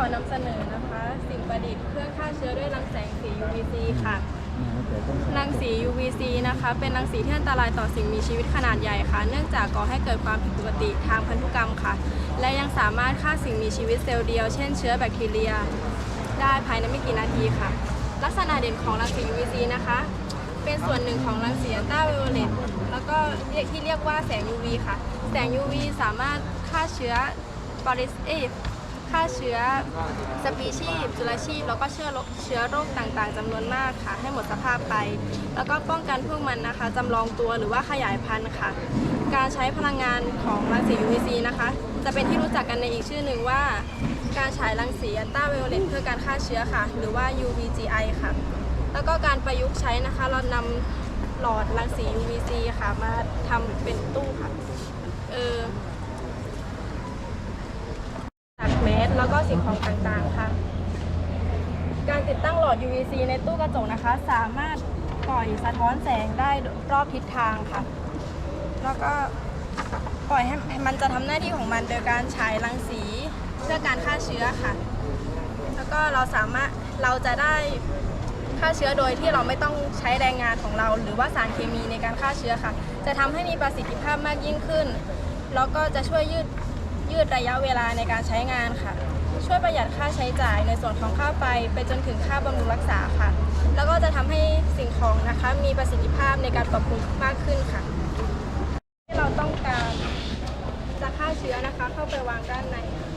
อนำเสนอนะคะ สิ่งประดิษฐ์เครื่องฆ่าเชื้อด้วยรังแสงสี UVC ค่ะ รังสี UVC นะคะ เป็นรังสีที่อันตรายต่อสิ่งมีชีวิตขนาดใหญ่ค่ะ เนื่องจากก่อให้เกิดความผิดปกติทางพันธุกรรมค่ะ และยังสามารถฆ่าสิ่งมีชีวิตเซลล์เดียว เช่นเชื้อแบคทีเรีย ได้ภายในไม่กี่นาทีค่ะ ลักษณะเด่นของรังสี UVC นะคะ เป็นส่วนหนึ่งของรังสีอัลตราไวโอเลตแล้วก็เรียกที่เรียกว่าแสง UV ค่ะ แสง UV สามารถฆ่าเชื้อปริสเอย ฆ่าเชื้อสปีชีส์จุลชีพ แล้วก็เชื้อโรคเชื้อโรคต่างๆจำนวนมากค่ะ ให้หมดสภาพไป แล้วก็ป้องกันพวกมันนะคะจำลองตัวหรือว่าขยายพันธุ์ค่ะ การใช้พลังงานของรังสี UVC นะคะ จะเป็นที่รู้จักกันในอีกชื่อหนึ่งว่า การฉายรังสีอัลตราไวโอเลตเพื่อการฆ่าเชื้อค่ะ หรือว่า UVGI ค่ะ แล้วก็การประยุกต์ใช้นะคะ เรานำหลอดรังสี UVC ค่ะ มาทำเป็นตู้ค่ะ เออจาก แล้วก็สิ่งของต่างๆค่ะ การติดตั้งหลอด UVC ในตู้กระจกนะคะ สามารถปล่อยสะท้อนแสงได้รอบทิศทางค่ะ แล้วก็ปล่อยให้มันจะทำหน้าที่ของมันโดยการฉายรังสีเพื่อการฆ่าเชื้อค่ะ แล้วก็เราสามารถเราจะได้ฆ่าเชื้อโดยที่เราไม่ต้องใช้แรงงานของเรา หรือว่าสารเคมีในการฆ่าเชื้อค่ะ จะทำให้มีประสิทธิภาพมากยิ่งขึ้น แล้วก็จะช่วยยืด ยืดระยะเวลาในการใช้งานค่ะ ช่วยประหยัดค่าใช้จ่ายในส่วนของค่าไฟไปจนถึงค่าบำรุงรักษาค่ะ แล้วก็จะทำให้สิ่งของนะคะมีประสิทธิภาพในการปรับปรุงมากขึ้นค่ะ ที่เราต้องการจะฆ่าเชื้อนะคะเข้าไปวางด้านในค่ะ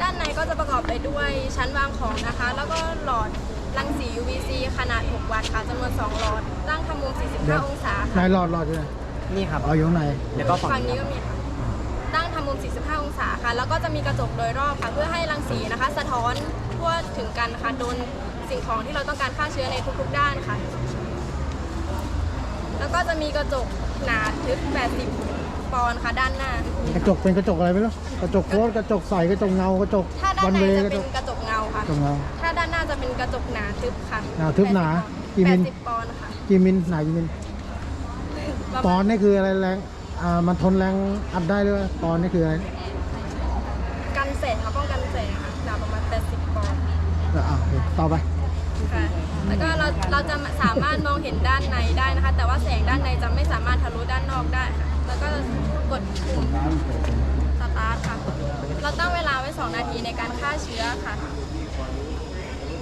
ด้านในก็จะประกอบไปด้วยชั้นวางของนะคะ แล้วก็หลอดรังสี UVC ขนาด 6 วัตต์ค่ะจำนวน 2 หลอด ตั้งทำมุม 45 องศานาค่ะยหลอดหลอดอยู่ไห นนี่ครับ เอาอยู่ข้างในแล้วก็ฝั่งฝั่งนี้นี้ก็มีค่ะตั้งทำมุม 45 องศาค่ะ แล้วก็จะมีกระจกโดยรอบค่ะ เพื่อให้รังสีนะคะ สะท้อนทั่วถึงกันค่ะ โดนสิ่งของที่เราต้องการฆ่าเชื้อในทุกๆด้านค่ะ แล้วก็จะมีกระจกหนาทึบ 80 ปอนด์ค่ะ ด้านหน้า กระจกเป็นกระจกอะไรไม่รู้กระจกโค้ดกระจกใสกระจกเงากระจกถ้าด้าวันนในเวจะกระเป็จนกกระจกเงาค่ะ กระจกเงา ถ้าด้านหน้าจะเป็นกระจกหนาทึบค่ะหนาทึบหนากี่มิล 80ปอนด์ค่ะ กี่มิลหนากี่มิล ประปมาอณนด์นี่คืออะไรแรงอ่ามันทนแรงอัดได้ด้วยปอนด์นี่คืออะไรกันแสงค่ะป้องกันแสงค่ะหนาประมาณ 80ปอนด์อะโอเคต่อไปค่ะ แล้วก็เราเราจะสามารถมองเห็นด้านในได้นะคะ แต่ว่าแสงด้านในจะไม่สามารถทะลุด้านนอกได้ค่ะ แล้วก็กดปุ่มสตาร์ทค่ะ เราตั้งเวลาไว้ 2 นาทีในการฆ่าเชื้อค่ะ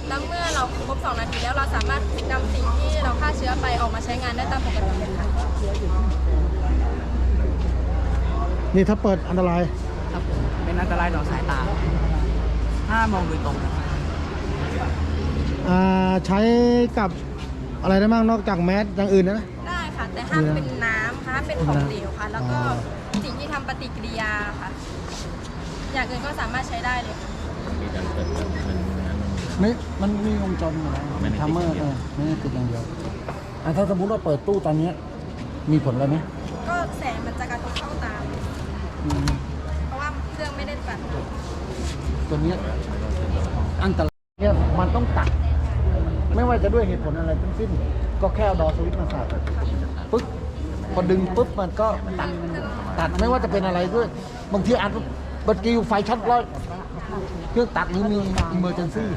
แล้วเมื่อเราครบ 2 นาทีแล้วเราสามารถนำสิ่งที่เราฆ่าเชื้อไปออกมาใช้งานได้ตามปกติเลยค่ะ นี่ถ้าเปิดอันตราย ครับผมเป็นอันตรายต่อสายตา ถ้ามองโดยตรงนะครับอ่าใช้กับอะไรได้บ้างนอกจากแมสอย่างอื่นนะ ได้ค่ะ แต่ห้ามเป็นน้ำค่ะห้ามเป็นของเหลวค่ะ แล้วก็อ๋อสิ่งที่ทำปฏิกิริยาค่ะ อย่างอื่นก็สามารถใช้ได้เลยค่ะไม่ มันมีวงจรอยู่แล้วทัมเมอร์เออไม่ได้ติดอย่างเดียวอะถ้าสมมติว่าเปิดตู้ตอนเนี้ย มีผลอะไรไหมก็แสงมันจะกระทบเข้าตาอืมเพราะว่าเครื่องไม่ได้ตัดตัวเนี้ยอันตรายเนี่ยมันต้องตัด ไม่ว่าจะด้วยเหตุผลอะไรทั้งสิ้น ก็แค่เอาดอสวิตช์มาใส่ปึ๊บพอดึงปุ๊บมันก็ตัดตัดไม่ว่าจะเป็นอะไรด้วย บางทีอาจบางทีไฟช็อตร้อยเครื่องตัดหรือมีอิมเมอร์เจนซี่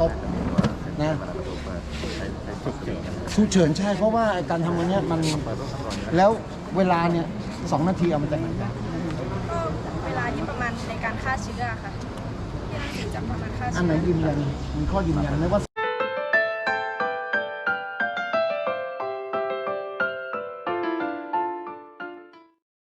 ตบ นะ ฉุกเฉินใช่เพราะว่าไอ้การทำอันเนี้ยมันแล้วเวลาเนี่ยสองนาทีเอามันจะไหนได้ก็เวลาที่ประมาณในการฆ่าเชื้อค่ะที่รังสีจะประมาณฆ่าอันเชื้ไหนอ ยืนยันมีข้อยืนยันไหมว่า